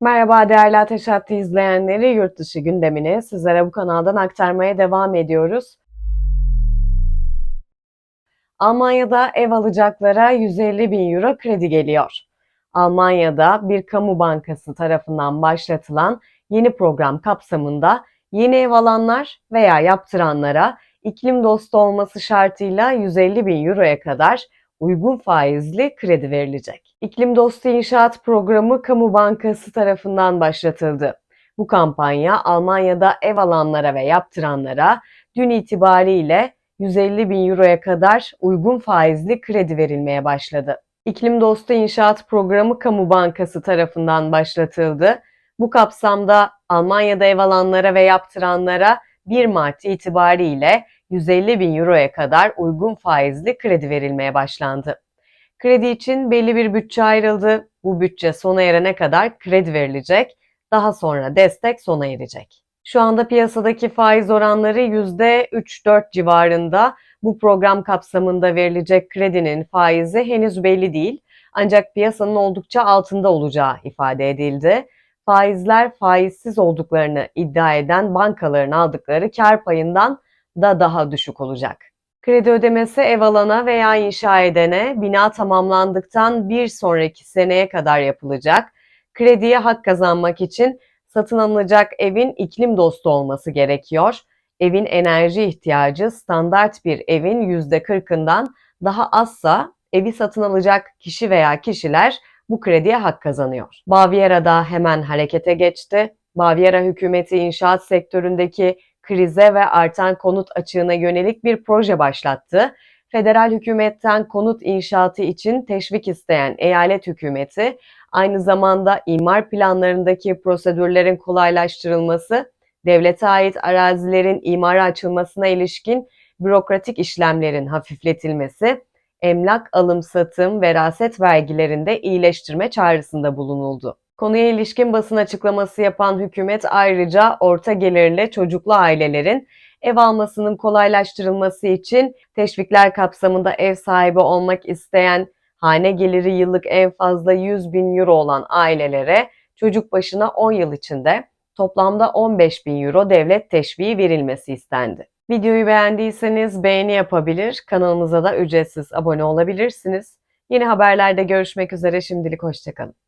Merhaba değerli Ateş Hattı izleyenleri, yurt dışı gündemini sizlere bu kanaldan aktarmaya devam ediyoruz. Almanya'da ev alacaklara 150 bin euro kredi geliyor. Almanya'da bir kamu bankası tarafından başlatılan yeni program kapsamında yeni ev alanlar veya yaptıranlara iklim dostu olması şartıyla 150 bin euroya kadar uygun faizli kredi verilecek. İklim Dostu İnşaat Programı Kamu Bankası tarafından başlatıldı. Bu kampanya Almanya'da ev alanlara ve yaptıranlara dün itibariyle 150 bin euroya kadar uygun faizli kredi verilmeye başladı. İklim Dostu İnşaat Programı Kamu Bankası tarafından başlatıldı. Bu kapsamda Almanya'da ev alanlara ve yaptıranlara 1 Mart itibariyle 150 bin euroya kadar uygun faizli kredi verilmeye başlandı. Kredi için belli bir bütçe ayrıldı. Bu bütçe sona erene kadar kredi verilecek. Daha sonra destek sona erecek. Şu anda piyasadaki faiz oranları %3-4 civarında. Bu program kapsamında verilecek kredinin faizi henüz belli değil. Ancak piyasanın oldukça altında olacağı ifade edildi. Faizler faizsiz olduklarını iddia eden bankaların aldıkları kar payından da daha düşük olacak. Kredi ödemesi ev alana veya inşa edene bina tamamlandıktan bir sonraki seneye kadar yapılacak. Krediye hak kazanmak için satın alınacak evin iklim dostu olması gerekiyor. Evin enerji ihtiyacı standart bir evin %40'ından daha azsa evi satın alacak kişi veya kişiler bu krediye hak kazanıyor. Baviera'da hemen harekete geçti. Baviera hükümeti inşaat sektöründeki krize ve artan konut açığına yönelik bir proje başlattı. Federal hükümetten konut inşaatı için teşvik isteyen eyalet hükümeti aynı zamanda imar planlarındaki prosedürlerin kolaylaştırılması, devlete ait arazilerin imara açılmasına ilişkin bürokratik işlemlerin hafifletilmesi, emlak alım satım, veraset vergilerinde iyileştirme çağrısında bulunuldu. Konuya ilişkin basın açıklaması yapan hükümet ayrıca orta gelirli çocuklu ailelerin ev almasının kolaylaştırılması için teşvikler kapsamında ev sahibi olmak isteyen hane geliri yıllık en fazla 100 bin euro olan ailelere çocuk başına 10 yıl içinde toplamda 15 bin euro devlet teşviği verilmesi istendi. Videoyu beğendiyseniz beğeni yapabilir, kanalımıza da ücretsiz abone olabilirsiniz. Yeni haberlerde görüşmek üzere şimdilik hoşçakalın.